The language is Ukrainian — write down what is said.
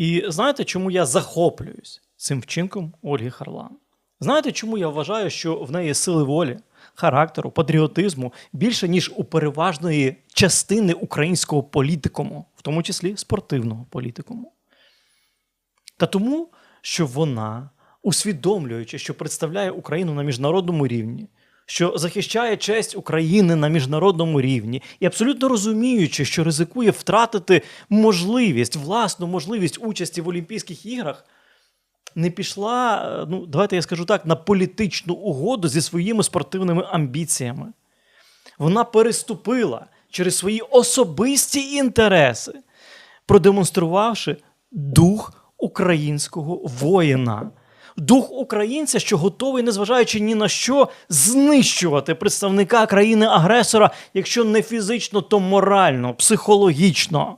І знаєте, чому я захоплююсь цим вчинком Ольги Харлан? Знаєте, чому я вважаю, що в неї сили волі, характеру, патріотизму більше, ніж у переважної частини українського політикуму, в тому числі спортивного політикуму? Та тому, що вона, усвідомлюючи, що представляє Україну на міжнародному рівні, що захищає честь України на міжнародному рівні, і абсолютно розуміючи, що ризикує втратити можливість, власну можливість участі в Олімпійських іграх, не пішла, е, ну давайте я скажу так, на політичну угоду зі своїми спортивними амбіціями. Вона переступила через свої особисті інтереси, продемонструвавши дух українського воїна. Дух українця, що готовий, незважаючи ні на що, знищувати представника країни-агресора, якщо не фізично, то морально, психологічно.